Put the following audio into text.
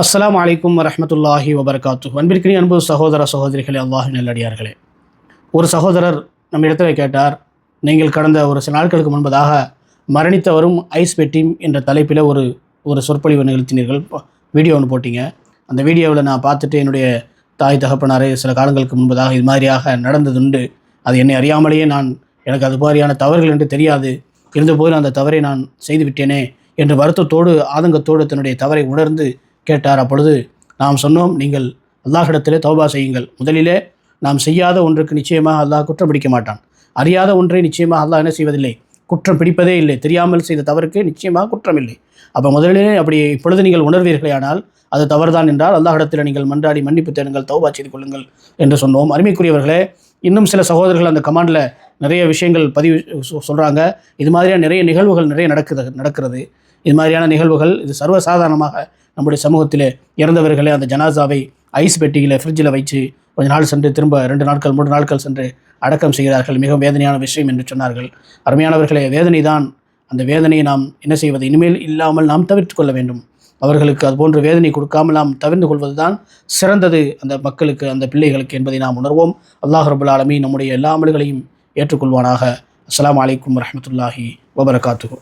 அஸ்லாம் அலைக்கும் வரமத்துல்லாஹி வபர்காத்து அன்பிற்கினி அன்பு சகோதர சகோதரிகளே அல்லாஹி நல்லடியார்களே ஒரு சகோதரர் நம்ம இடத்துல கேட்டார் நீங்கள் கடந்த ஒரு சில நாட்களுக்கு முன்பதாக மரணித்தவரும் ஐஸ் பெட்டிம் என்ற தலைப்பில் ஒரு ஒரு சொற்பொழிவு நிகழ்த்தினீர்கள். வீடியோ ஒன்று போட்டீங்க. அந்த வீடியோவில் நான் பார்த்துட்டு என்னுடைய தாய் தகப்பனாரே சில காலங்களுக்கு முன்பதாக இது மாதிரியாக நடந்ததுண்டு. அது என்னை அறியாமலேயே நான் எனக்கு அது மாதிரியான தவறுகள் என்று தெரியாது. இருந்தபோது அந்த தவறை நான் செய்துவிட்டேனே என்று வருத்தத்தோடு ஆதங்கத்தோடு தன்னுடைய தவறை உணர்ந்து கேட்டார். அப்பொழுது நாம் சொன்னோம் நீங்கள் அல்லாஹிடத்திலே தௌபா செய்யுங்கள். முதலிலே நாம் செய்யாத ஒன்றுக்கு நிச்சயமாக அல்லாஹ் குற்றம் பிடிக்க மாட்டான். அறியாத ஒன்றை நிச்சயமாக அல்லாஹ் என்ன செய்வதில்லை? குற்றம் பிடிப்பதே இல்லை. தெரியாமல் செய்த தவறுக்கு நிச்சயமாக குற்றம் இல்லை. அப்போ முதலிலே அப்படி இப்பொழுது நீங்கள் உணர்வீர்களே ஆனால் அது தவறுதான் என்றால் அல்லாஹிடத்தில் நீங்கள் மன்றாடி மன்னிப்பு தேடுங்கள் தௌபா செய்து கொள்ளுங்கள் என்று சொன்னோம். அருமைக்குரியவர்களே இன்னும் சில சகோதரர்கள் அந்த கமாண்டில் நிறைய விஷயங்கள் பதிவு சொல்கிறாங்க இது மாதிரியான நிறைய நிகழ்வுகள் நிறைய நடக்குது நடக்கிறது. இது மாதிரியான நிகழ்வுகள் இது சர்வசாதாரணமாக நம்முடைய சமூகத்தில் இறந்தவர்களே அந்த ஜனாசாவை ஐஸ் பெட்டியில் ஃப்ரிட்ஜில் வச்சு கொஞ்ச நாள் சென்று திரும்ப ரெண்டு நாட்கள் மூன்று நாட்கள் சென்று அடக்கம் செய்கிறார்கள். மிகவும் வேதனையான விஷயம் என்று சொன்னார்கள். அருமையானவர்களே வேதனை தான் அந்த வேதனையை நாம் என்ன செய்வது? இனிமேல் இல்லாமல் நாம் தவிர்த்து கொள்ள வேண்டும். அவர்களுக்கு அதுபோன்ற வேதனை கொடுக்காமல் நாம் தவிர்ந்து கொள்வது தான் சிறந்தது அந்த மக்களுக்கு அந்த பிள்ளைகளுக்கு என்பதை நாம் உணர்வோம். அல்லாஹ் ரபுல் ஆலமி நம்முடைய எல்லா அமல்களையும் ஏற்றுக்கொள்வானாக. அஸ்லாம் வலைக்கம் வரமத்துல்லாஹி வபரகாத்துஹு.